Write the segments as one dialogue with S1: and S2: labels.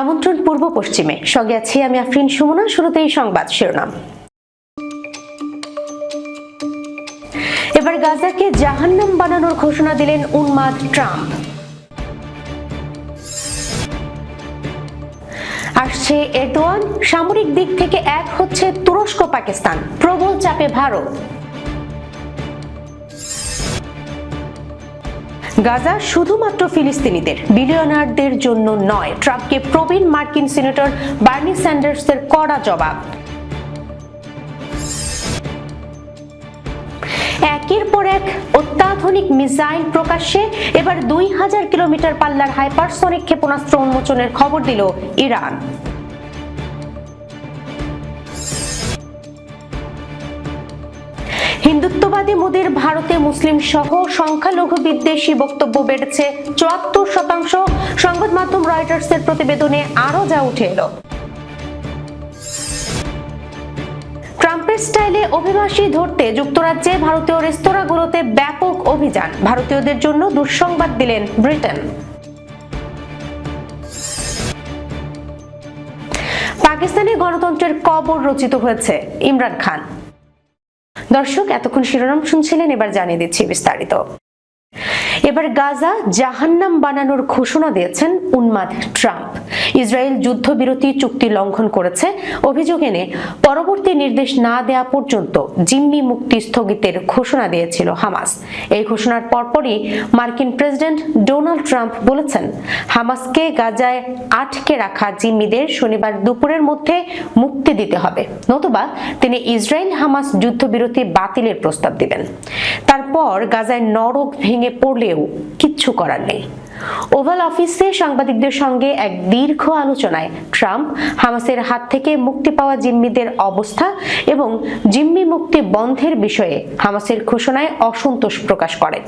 S1: আমন্ত্রণ পূর্ব পশ্চিমে। সঙ্গে আছি আমি আফরিন সুমনা, শুরুতেই সংবাদ শিরোনাম। এবার গাজাকে জাহান্নাম বানানোর ঘোষণা দিলেন উন্মাদ ট্রাম্প। আসছে এরদোয়ান। সামরিক দিক থেকে এক হচ্ছে তুরস্ক পাকিস্তান প্রবল চাপে ভারত। গাজা শুধুমাত্র ফিলিস্তিনিদের, বিলিয়নারদের জন্য নয়। ট্রাম্পকে প্রবীণ মার্কিন সিনেটর বার্নি স্যান্ডার্সের কড়া জবাব। একের পর এক অত্যাধুনিক মিসাইল প্রকাশ্যে এবার দুই হাজার কিলোমিটার পাল্লার হাইপারসনিক ক্ষেপণাস্ত্র উন্মোচনের খবর দিল ইরান। হিন্দুত্ববাদী মোদীর ভারতে মুসলিম সহ সংখ্যালঘু বিদ্বেষী বক্তব্য বেড়েছে চুয়াত্তর শতাংশ। সংবাদ মাধ্যম রয়টার্সের প্রতিবেদনে আরও যা উঠে এলো। ট্রাম্পের স্টাইলে অভিবাসী ধরতে যুক্তরাজ্যে ভারতীয় রেস্তোরাঁগুলোতে ব্যাপক অভিযান। ভারতীয়দের জন্য দুঃসংবাদ দিলেন ব্রিটেন। পাকিস্তানে গণতন্ত্রের কবর রচিত হয়েছে ইমরান খান। দর্শক এতক্ষণ শিরোনাম শুনছিলেন এবার জানিয়ে দিচ্ছি বিস্তারিত। এবার গাজা জাহান্নাম বানানোর ঘোষণা দিয়েছেন উন্মাদ ট্রাম্প। ইসরায়েল যুদ্ধবিরতি চুক্তি লঙ্ঘন করেছে। অভিযোগ এনে পরবর্তী নির্দেশ না দেয়া পর্যন্ত জিম্মি মুক্তি স্থগিতের ঘোষণা দিয়েছিল হামাস। এই ঘোষণার পরপরই মার্কিন প্রেসিডেন্ট ডোনাল্ড ট্রাম্প বলেছেন, হামাসকে গাজায় আটকে রাখা জিম্মিদের শনিবার দুপুরের মধ্যে মুক্তি দিতে হবে। নতুবা তিনি ইসরায়েল হামাস যুদ্ধবিরতি বাতিলের প্রস্তাব দিবেন। তারপর গাজায় নরক ভেঙে পড়লেও কিচ্ছু করার নেই। ওভাল অফিসে সাংবাদিকদের সঙ্গে এক দীর্ঘ আলোচনায় ট্রাম্প হামাসের হাত থেকে মুক্তি পাওয়া জিম্মিদের অবস্থা এবং জিম্মি মুক্তি বন্ধের বিষয়ে হামাসের ঘোষণায় অসন্তোষ প্রকাশ করেন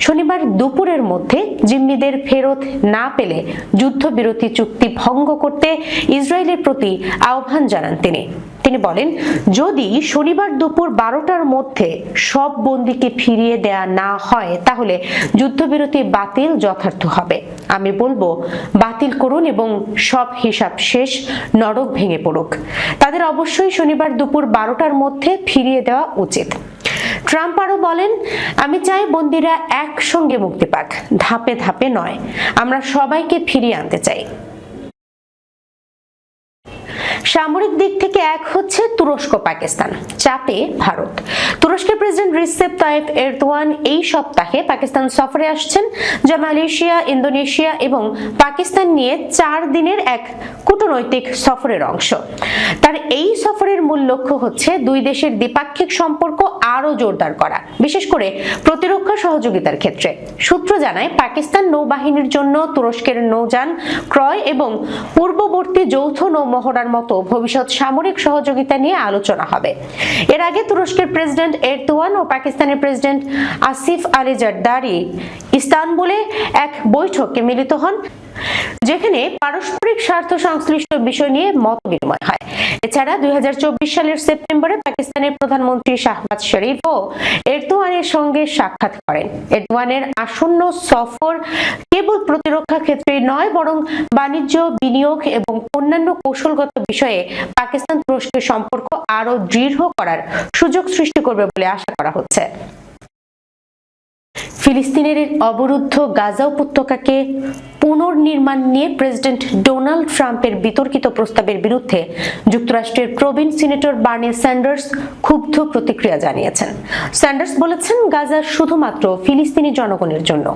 S1: শনিবার দুপুরের মধ্যে জিম্মিদের ফেরত না পেলে যুদ্ধবিরতি চুক্তি ভঙ্গ করতে ইসরায়েলের প্রতি আহ্বান জানান তিনি। তিনি বলেন, যদি শনিবার দুপুর বারোটার মধ্যে সব বন্দিকে ফিরিয়ে দেয়া না হয়, তাহলে যুদ্ধবিরতি বাতিল যথার্থ হবে। আমি বলব, বাতিল করুন এবং সব হিসাব শেষ, নরক ভেঙে পড়ুক। তাদের অবশ্যই শনিবার দুপুর বারোটার মধ্যে ফিরিয়ে দেওয়া উচিত। ট্রাম্প আরও বলেন, আমি চাই বন্দিরা একসঙ্গে মুক্তি পাক। ধাপে ধাপে নয়। আমরা সবাইকে ফিরিয়ে আনতে চাই। সামরিক দিক থেকে এক হচ্ছে তুরস্ক পাকিস্তান, চাপে ভারত। তুরস্কের প্রেসিডেন্ট রিসেপ তাইপ এরদোয়ান এই সপ্তাহে পাকিস্তান সফরে আসছেন, যা মালয়েশিয়া, ইন্দোনেশিয়া এবং পাকিস্তান নিয়ে চার দিনের এক কূটনৈতিক সফরের অংশ। তার এই সফরের মূল লক্ষ্য হচ্ছে দুই দেশের দ্বিপাক্ষিক সম্পর্ক আরও জোরদার করা, বিশেষ করে প্রতিরক্ষা সহযোগিতার ক্ষেত্রে। সূত্র জানায়, পাকিস্তান নৌবাহিনীর জন্য তুরস্কের নৌযান ক্রয় এবং পূর্ববর্তী যৌথ নৌমহড়ার মতো ভবিষ্যৎ সামরিক সহযোগিতা নিয়ে আলোচনা হবে। এর আগে তুরস্কের প্রেসিডেন্ট এরদোয়ান ও পাকিস্তানের প্রেসিডেন্ট আসিফ আলী জারদারি ইস্তানবুলে এক বৈঠকে মিলিত হন। যেখানে পারস্পরিক স্বার্থ সংশ্লিষ্ট বিষয় নিয়ে মত বিনিময় হয়। এছাড়া দুই সালের সেপ্টেম্বরে পাকিস্তানের প্রধানমন্ত্রী শাহবাজ শরীফ ও এরদোয়ানের সঙ্গে সাক্ষাৎ করেন। এরদোয়ানের আসন্ন সফর কেবল প্রতিরক্ষা ক্ষেত্রে নয়, বরং বাণিজ্য, বিনিয়োগ এবং অন্যান্য কৌশলগত বিষয়ে পাকিস্তান তুরস্কের সম্পর্ক আরও দৃঢ় করার সুযোগ সৃষ্টি করবে বলে আশা করা হচ্ছে। ফিলিস্তিনের অবরুদ্ধ গাজা উপত্যকাকে পুনর্নির্মাণ নিয়ে প্রেসিডেন্ট ডোনাল্ড ট্রাম্পের বিতর্কিত প্রস্তাবের বিরুদ্ধে যুক্তরাষ্ট্রের প্রবীণ সিনেটর বার্নি স্যান্ডার্স ক্ষুব্ধ প্রতিক্রিয়া জানিয়েছেন। স্যান্ডার্স বলেছেন, গাজা শুধুমাত্র ফিলিস্তিনি জনগণের জন্য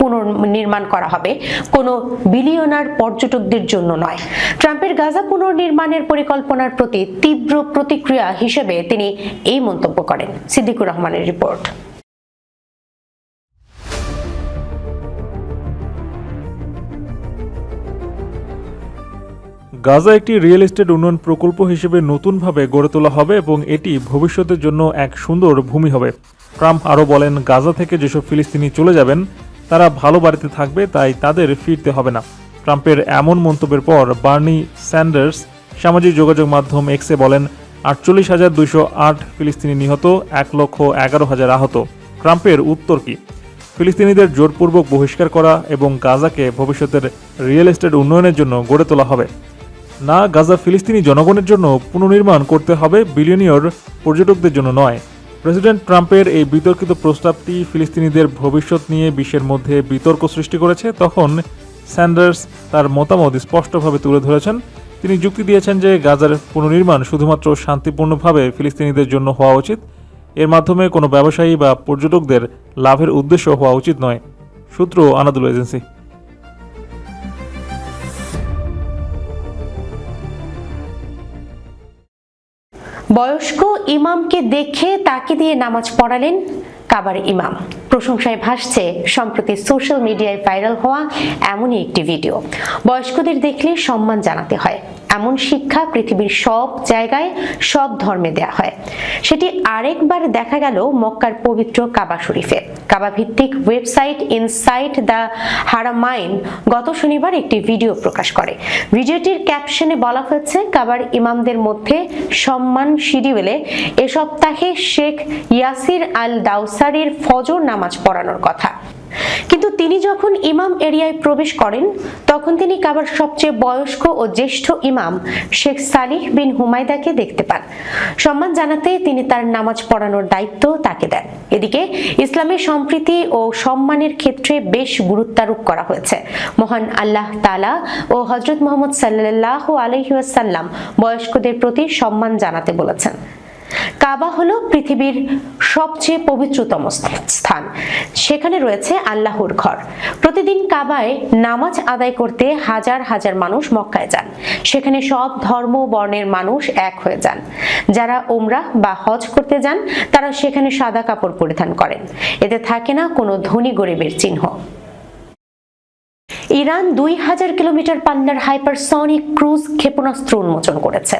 S1: পুনর্নির্মাণ করা হবে, কোনো বিলিয়নার পর্যটকদের জন্য নয়। ট্রাম্পের গাজা পুনর্নির্মাণের পরিকল্পনার প্রতি তীব্র প্রতিক্রিয়া হিসেবে তিনি এই মন্তব্য করেন। সিদ্দিকুর রহমানের রিপোর্ট।
S2: গাজা একটি রিয়েল এস্টেট উন্নয়ন প্রকল্প হিসেবে নতুনভাবে গড়ে তোলা হবে এবং এটি ভবিষ্যতের জন্য এক সুন্দর ভূমি হবে। ট্রাম্প আরও বলেন, গাজা থেকে যেসব ফিলিস্তিনি চলে যাবেন, তারা ভালো বাড়িতে থাকবে, তাই তাদের ফিরতে হবে না। ট্রাম্পের এমন মন্তব্যের পর বার্নি স্যান্ডার্স সামাজিক যোগাযোগ মাধ্যম এক্সে বলেন, আটচল্লিশ হাজার দুইশো আট ফিলিস্তিনি নিহত, এক লক্ষ এগারো হাজার আহত। ট্রাম্পের উত্তর কি? ফিলিস্তিনিদের জোরপূর্বক বহিষ্কার করা এবং গাজাকে ভবিষ্যতের রিয়েল এস্টেট উন্নয়নের জন্য গড়ে তোলা হবে। না গাজা ফিলিস্তিনি জনগণের জন্য পুনর্নির্মাণ করতে হবে বিলিয়নিয়র পর্যটকদের জন্য নয়। প্রেসিডেন্ট ট্রাম্পের এই বিতর্কিত প্রস্তাবটি ফিলিস্তিনিদের ভবিষ্যৎ নিয়ে বিশ্বের মধ্যে বিতর্ক সৃষ্টি করেছে। তখন স্যান্ডার্স তার মতামত স্পষ্টভাবে তুলে ধরেছেন। তিনি যুক্তি দিয়েছেন যে গাজার পুনর্নির্মাণ শুধুমাত্র শান্তিপূর্ণভাবে ফিলিস্তিনিদের জন্য হওয়া উচিত। এর মাধ্যমে কোনো ব্যবসায়ী বা পর্যটকদের লাভের উদ্দেশ্য হওয়া উচিত নয়। সূত্র আনাদুল এজেন্সি।
S1: বয়স্ক ইমামকে দেখে তাকে দিয়ে নামাজ পড়ালেন কাবার ইমাম। প্রশংসায় ভাসছে সম্প্রতি সোশ্যাল মিডিয়ায় ভাইরাল হওয়া এমনই একটি ভিডিও। বয়স্কদের দেখলে সম্মান জানাতে হয়। এমন শিক্ষা পৃথিবীর সব জায়গায় সব ধর্মে দেয়া হয়। সেটি আরেকবার দেখা গেল মক্কার পবিত্র কাবা শরীফে। কাবা ভিত্তিক ওয়েবসাইট ইনসাইট দ্য হারামাইন গত শনিবার একটি ভিডিও প্রকাশ করে। ভিডিওটির ক্যাপশনে বলা হয়েছে, কাবার ইমামদের মধ্যে সম্মান শিডিউলে এ সপ্তাহে শেখ ইয়াসির আল দাউসারির ফজর নামাজ পড়ানোর কথা। কিন্তু তিনি যখন ইমাম এরিয়ায় প্রবেশ করেন, তখন তিনি কাবার সবচেয়ে বয়স্ক ও জ্যেষ্ঠ ইমাম শেখ সালিহ বিন হুমায়দাকে দেখতে পান। সম্মান জানাতে তিনি তার নামাজ পড়ানোর দায়িত্ব তাকে দেন। এদিকে ইসলামের সম্প্রীতি ও সম্মানের ক্ষেত্রে বেশ গুরুত্বারোপ করা হয়েছে। মহান আল্লাহ তালা ও হজরত মোহাম্মদ সাল্লাহ আলহিউসাল্লাম বয়স্কদের প্রতি সম্মান জানাতে বলেছেন। কাবা হলো পৃথিবীর সবচেয়ে পবিত্রতম স্থান। সেখানে রয়েছে আল্লাহর ঘর। প্রতিদিন কাবায় নামাজ আদায় করতে হাজার হাজার মানুষ মক্কায় যান। সেখানে সব ধর্ম বর্ণের মানুষ এক হয়ে যান। যারা ওমরা বা হজ করতে যান, তারা সেখানে সাদা কাপড় পরিধান করেন। এতে থাকে না কোনো ধনী গরিবের চিহ্ন। ইরান দুই হাজার কিলোমিটার পাল্লার হাইপারসনিক ক্রুজ ক্ষেপণাস্ত্র উন্মোচন করেছে।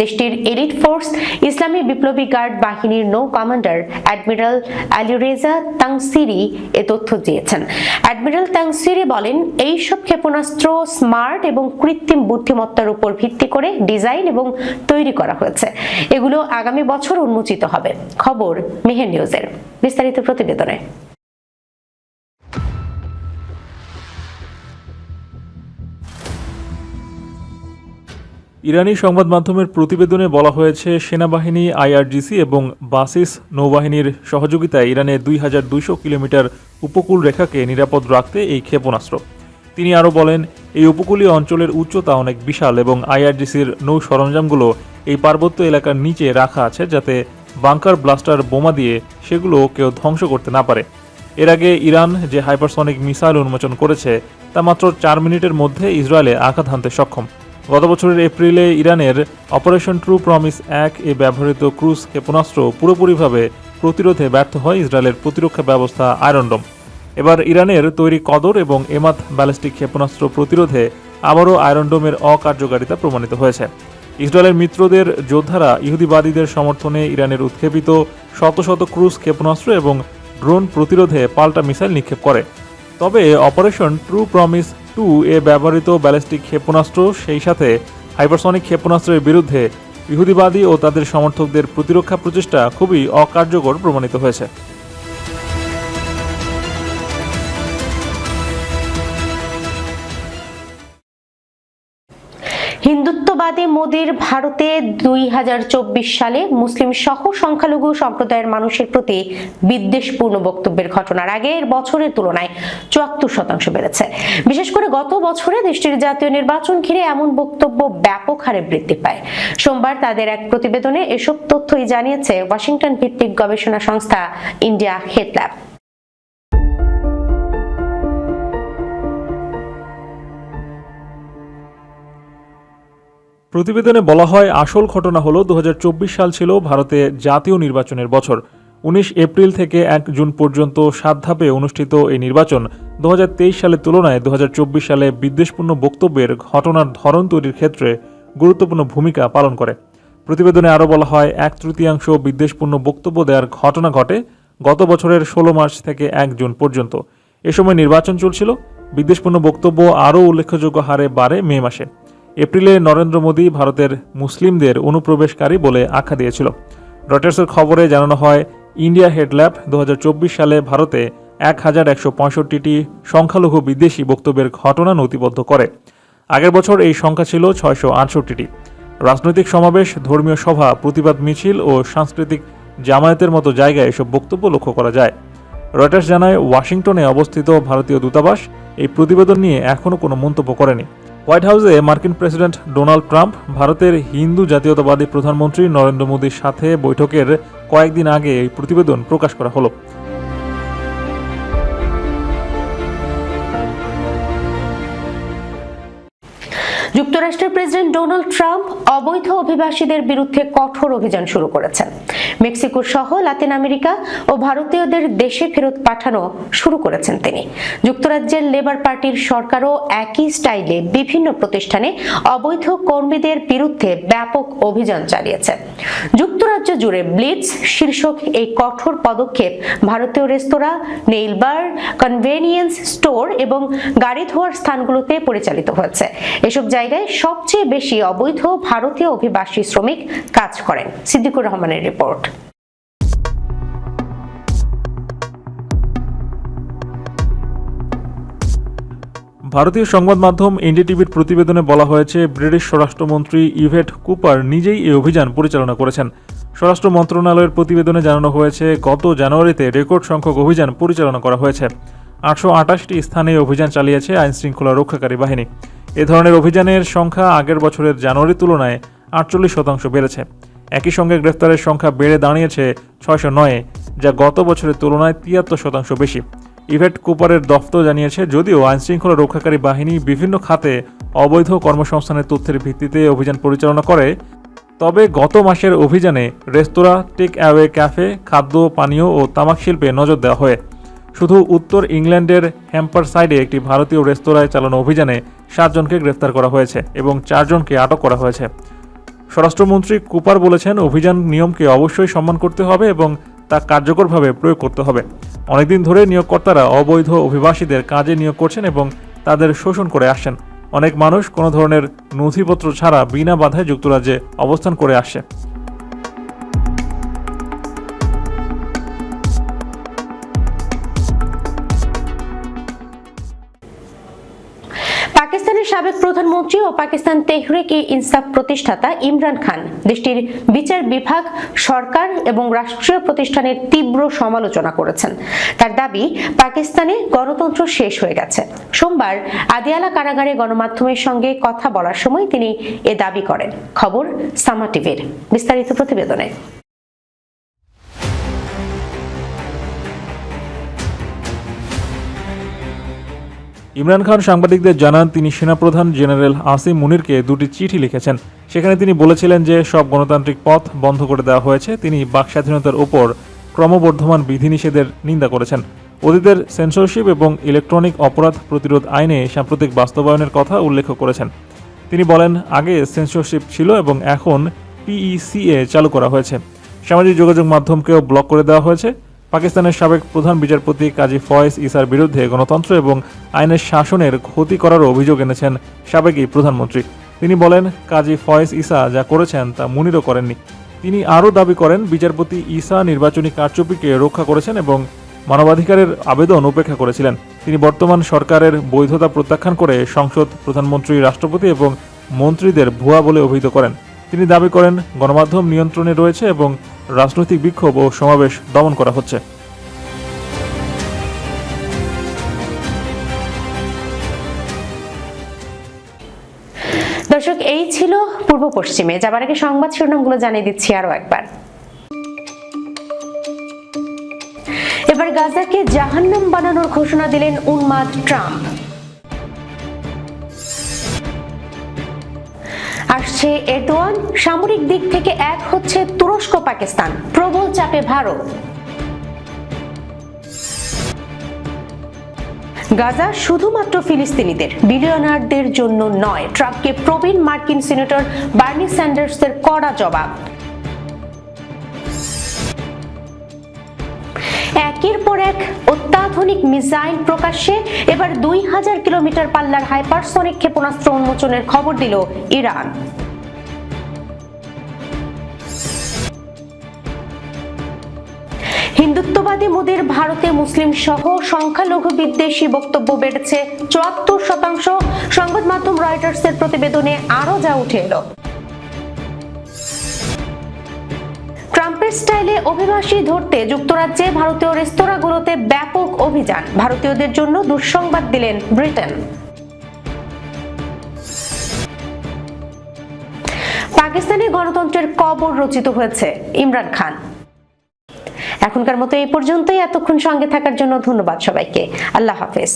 S1: দেশটির এলিট ফোর্স ইসলামী বিপ্লবী গার্ড বাহিনীর নৌ কমান্ডার অ্যাডমিরাল আলিরেজা তাংসিরি এ তথ্য দিয়েছেন। অ্যাডমিরাল তাংসিরি বলেন এই সব ক্ষেপণাস্ত্র স্মার্ট এবং কৃত্রিম বুদ্ধিমত্তার উপর ভিত্তি করে ডিজাইন এবং তৈরি করা হয়েছে। এগুলো আগামী বছর উন্মোচিত হবে। খবর মেহের নিউজের বিস্তারিত প্রতিবেদনে।
S2: ইরানি সংবাদ মাধ্যমের প্রতিবেদনে বলা হয়েছে, সেনাবাহিনী, আইআরজিসি এবং বাসিস নৌবাহিনীর সহযোগিতায় ইরানের দুই হাজার দুইশো কিলোমিটার উপকূল রেখাকে নিরাপদ রাখতে এই ক্ষেপণাস্ত্র। তিনি আরও বলেন, এই উপকূলীয় অঞ্চলের উচ্চতা অনেক বিশাল এবং আইআরজিসির নৌ সরঞ্জামগুলো এই পার্বত্য এলাকার নিচে রাখা আছে যাতে বাংকার ব্লাস্টার বোমা দিয়ে সেগুলো কেউ ধ্বংস করতে না পারে। এর আগে ইরান যে হাইপারসনিক মিসাইল উন্মোচন করেছে, তা মাত্র চার মিনিটের মধ্যে ইসরায়েলে আঘাত হানতে সক্ষম। গত বছরের এপ্রিলে ইরানের অপারেশন ট্রু প্রমিস এক এ ব্যবহৃত ক্রুজ ক্ষেপণাস্ত্র পুরোপুরিভাবে প্রতিরোধে ব্যর্থ হয় ইসরায়েলের প্রতিরক্ষা ব্যবস্থা আয়রনডম। এবার ইরানের তৈরি কদর এবং এমাত ব্যালিস্টিক ক্ষেপণাস্ত্র প্রতিরোধে আবারও আয়রনডোমের অকার্যকারিতা প্রমাণিত হয়েছে। ইসরায়েলের মিত্রদের যোদ্ধারা ইহুদিবাদীদের সমর্থনে ইরানের উৎক্ষেপিত শত শত ক্রুজ ক্ষেপণাস্ত্র এবং ড্রোন প্রতিরোধে পাল্টা মিসাইল নিক্ষেপ করে। তবে অপারেশন ট্রু প্রমিস টু এ ব্যবহৃত ব্যালিস্টিক ক্ষেপণাস্ত্র, সেই সাথে হাইপারসনিক ক্ষেপণাস্ত্রের বিরুদ্ধে ইহুদিবাদী ও তাদের সমর্থকদের প্রতিরক্ষা প্রচেষ্টা খুবই অকার্যকর প্রমাণিত হয়েছে।
S1: হিন্দুত্ববাদী মোদীর ভারতে দুই হাজার চব্বিশ সালে মুসলিম সহ সংখ্যালঘু সম্প্রদায়ের মানুষের প্রতি বিদ্বেষপূর্ণ বক্তব্যের ঘটনার আগের বছরের তুলনায় চুয়াত্তর শতাংশ বেড়েছে। বিশেষ করে গত বছরে দেশটির জাতীয় নির্বাচন ঘিরে এমন বক্তব্য ব্যাপক হারে বৃদ্ধি পায়। সোমবার তাদের এক প্রতিবেদনে এসব তথ্যই জানিয়েছে ওয়াশিংটন ভিত্তিক গবেষণা সংস্থা ইন্ডিয়া হেড ল্যাব।
S2: প্রতিবেদনে বলা হয়, আসল ঘটনা হলো দু সাল ছিল ভারতে জাতীয় নির্বাচনের বছর। উনিশ এপ্রিল থেকে এক জুন পর্যন্ত সাত ধাপে অনুষ্ঠিত এই নির্বাচন। দু হাজার তেইশ সালের তুলনায় দু হাজার চব্বিশ সালে বিদ্বেষপূর্ণ বক্তব্যের ঘটনার ধরন তৈরির ক্ষেত্রে গুরুত্বপূর্ণ ভূমিকা পালন করে। প্রতিবেদনে আরও বলা হয়, এক তৃতীয়াংশ বিদ্বেষপূর্ণ বক্তব্য দেওয়ার ঘটনা ঘটে গত বছরের ষোলো মার্চ থেকে এক জুন পর্যন্ত। এ সময় নির্বাচন চলছিল। বিদ্বেষপূর্ণ বক্তব্য আরও উল্লেখযোগ্য হারে বাড়ে মে মাসে। এপ্রিলে নরেন্দ্র মোদী ভারতের মুসলিমদের অনুপ্রবেশকারী বলে আখ্যা দিয়েছিল। রয়টার্সের খবরে জানানো হয়, ইন্ডিয়া হেডল্যাব দু সালে ভারতে এক হাজার একশো পঁয়ষট্টিটি সংখ্যালঘু বিদেশি বক্তব্যের ঘটনা নথিবদ্ধ করে। আগের বছর এই সংখ্যা ছিল ছয়শো আটষট্টিটি। রাজনৈতিক সমাবেশ, ধর্মীয় সভা, প্রতিবাদ মিছিল ও সাংস্কৃতিক জামায়াতের মতো জায়গায় এসব বক্তব্য লক্ষ্য করা যায়। রয়টার্স জানায়, ওয়াশিংটনে অবস্থিত ভারতীয় দূতাবাস এই প্রতিবেদন নিয়ে এখনও কোনো মন্তব্য করেনি। হোয়াইট হাউসে মার্কিন প্রেসিডেন্ট ডোনাল্ড ট্রাম্প, ভারতের হিন্দু জাতীয়তাবাদী প্রধানমন্ত্রী নরেন্দ্র মোদীর সাথে বৈঠকের কয়েকদিন আগে এই প্রতিবেদন প্রকাশ করা হলো।
S1: যুক্তরাষ্ট্রের প্রেসিডেন্ট ডোনাল্ড ট্রাম্প অবৈধ অভিবাসীদের বিরুদ্ধে কঠোর অভিযান শুরু করেছেন। মেক্সিকো সহ লাতিন আমেরিকা ও ভারতীয়দের দেশে ফেরত পাঠানো শুরু করেছেন তিনি। যুক্তরাজ্যের লেবার পার্টির সরকারও একই স্টাইলে বিভিন্ন প্রতিষ্ঠানে অবৈধ কর্মীদের বিরুদ্ধে ব্যাপক অভিযান চালিয়েছে। যুক্তরাজ্য জুড়ে ব্লিটস শীর্ষক এই কঠোর পদক্ষেপ ভারতীয় রেস্তোরাঁ, নেইল বার, কনভেনিয়েন্স স্টোর এবং গাড়ি ধোয়ার স্থানগুলোতে পরিচালিত হয়েছে। এসব জায়গায় সবচেয়ে বেশি অবৈধ ভারতীয় অভিবাসী শ্রমিক কাজ করেন। সিদ্দিকুর রহমানের রিপোর্ট।
S2: ভারতীয় সংবাদ মাধ্যম এনডিটিভির প্রতিবেদনে বলা হয়েছে, ব্রিটিশ স্বরাষ্ট্রমন্ত্রী ইভেট কুপার নিজেই এই অভিযান পরিচালনা করেছেন। স্বরাষ্ট্র মন্ত্রণালয়ের প্রতিবেদনে জানানো হয়েছে, গত জানুয়ারিতে রেকর্ড সংখ্যক অভিযান পরিচালনা করা হয়েছে। আটশো আটাশটি স্থানে অভিযান চালিয়েছে আইনশৃঙ্খলা রক্ষাকারী বাহিনী। এ ধরনের অভিযানের সংখ্যা আগের বছরের জানুয়ারির তুলনায় আটচল্লিশ শতাংশ বেড়েছে। একই সঙ্গে গ্রেফতারের সংখ্যা বেড়ে দাঁড়িয়েছে ছয়শো নয়ে, যা গত বছরের তুলনায় তিয়াত্তর শতাংশ বেশি। ইভেট কুপারের দফতর জানিয়েছে, যদিও আইনশৃঙ্খলা রক্ষাকারী বাহিনী বিভিন্ন খাতে অবৈধ কর্মসংস্থানের তথ্যের ভিত্তিতে অভিযান পরিচালনা করে, তবে গত মাসের অভিযানে রেস্তোরাঁ, টেক অ্যাওয়ে ক্যাফে, খাদ্য, পানীয় ও তামাক শিল্পে নজর দেওয়া হয়। শুধু উত্তর ইংল্যান্ডের হ্যাম্পার সাইডে একটি ভারতীয় রেস্তোরাঁয় চালানো অভিযানে সাতজনকে গ্রেফতার করা হয়েছে এবং চারজনকে আটক করা হয়েছে। স্বরাষ্ট্রমন্ত্রী কুপার বলেছেন, অভিযান নিয়মকে অবশ্যই সম্মান করতে হবে এবং তা কার্যকরভাবে প্রয়োগ করতে হবে। অনেকদিন ধরে নিয়োগকর্তারা অবৈধ অভিবাসীদের কাজে নিয়োগ করছেন এবং তাদের শোষণ করে আসছেন। অনেক মানুষ কোনো ধরনের নথিপত্র ছাড়া বিনা বাধায় যুক্তরাজ্যে অবস্থান করে আসছে।
S1: সাবেক প্রধানমন্ত্রী ও পাকিস্তান তেহরিক ই ইনসাফ প্রতিষ্ঠাতা ইমরান খান। দেশটির বিচার বিভাগ, সরকার এবং রাষ্ট্রীয় প্রতিষ্ঠানের তীব্র সমালোচনা করেছেন। তার দাবি, পাকিস্তানে গণতন্ত্র শেষ হয়ে গেছে। সোমবার আদিয়ালা কারাগারে গণমাধ্যমের সঙ্গে কথা বলার সময় তিনি এ দাবি করেন। খবর সামা টিভির বিস্তারিত প্রতিবেদনে।
S2: ইমরান খান সাংবাদিকদের জানান, তিনি সেনাপ্রধান জেনারেল আসিম মুনিরকে দুটি চিঠি লিখেছেন। সেখানে তিনি বলেছিলেন যে, সব গণতান্ত্রিক পথ বন্ধ করে দেওয়া হয়েছে। তিনি বাক স্বাধীনতার উপর ক্রমবর্ধমান বিধিনিষেধের নিন্দা করেছেন। অতীতের সেন্সরশিপ এবং ইলেকট্রনিক অপরাধ প্রতিরোধ আইনে সাম্প্রতিক বাস্তবায়নের কথা উল্লেখ করেছেন। তিনি বলেন, আগে সেন্সরশিপ ছিল এবং এখন পিইসিএ চালু করা হয়েছে। সামাজিক যোগাযোগ মাধ্যমকেও ব্লক করে দেওয়া হয়েছে। পাকিস্তানের সাবেক প্রধান বিচারপতি কাজী ফয়েজ ইসার বিরুদ্ধে গণতন্ত্র এবং আইনের শাসনের ক্ষতি করারও অভিযোগ এনেছেন সাবেক এই প্রধানমন্ত্রী। তিনি বলেন, কাজী ফয়েজ ইসা যা করেছেন তা মুনিরও করেননি। তিনি আরও দাবি করেন, বিচারপতি ইসা নির্বাচনী কারচুপিকে রক্ষা করেছেন এবং মানবাধিকারের আবেদন উপেক্ষা করেছিলেন। তিনি বর্তমান সরকারের বৈধতা প্রত্যাখ্যান করে সংসদ প্রধানমন্ত্রী, রাষ্ট্রপতি এবং মন্ত্রীদের ভুয়া বলে অভিহিত করেন। তিনি দাবি করেন, গণমাধ্যম নিয়ন্ত্রণে রয়েছে এবং রাজনৈতিক বিক্ষোভ ও সমাবেশ দমন করা হচ্ছে।
S1: দর্শক, এই ছিল পূর্ব পশ্চিমে। যাবার আগে সংবাদ শিরোনামগুলো জানিয়ে দিচ্ছি আরও একবার। এবার গাজাকে জাহান্নাম বানানোর ঘোষণা দিলেন উন্মাদ ট্রাম্প। আসছে এরদোয়ান। সামরিক দিক থেকে এক হচ্ছে তুরস্ক, পাকিস্তান। প্রবল চাপে ভারত। গাজা শুধুমাত্র ফিলিস্তিনিদের, বিলিয়নারদের জন্য নয়। ট্রাম্পকে প্রবীণ মার্কিন সিনেটর বার্নি স্যান্ডার্সের কড়া জবাব। একের পর এক অত্যাধুনিক মিসাইল প্রকাশ্যে এবার দুই হাজার কিলোমিটার পাল্লার হাইপারসনিক ক্ষেপণাস্ত্র উন্মোচনের খবর দিল ইরান। হিন্দুত্ববাদী মোদীর ভারতে মুসলিম সহ সংখ্যালঘু বিদ্বেষী বক্তব্য বেড়েছে চুয়াত্তর শতাংশ। সংবাদ মাধ্যম রয়টার্সের প্রতিবেদনে আরও যা উঠে এলো। ট্রাম্পের স্টাইলে অভিবাসী ধরতে যুক্তরাজ্যে ভারতীয় রেস্তোরাঁগুলোতে ব্যাপক অভিযান। ভারতীয়দের জন্য দুঃসংবাদ দিলেন ব্রিটেন। পাকিস্তানি গণতন্ত্রের কবর রচিত হয়েছে ইমরান খান। এখনকার মতো এই পর্যন্তই। এতক্ষণ সঙ্গে থাকার জন্য ধন্যবাদ সবাইকে। আল্লাহ হাফেজ।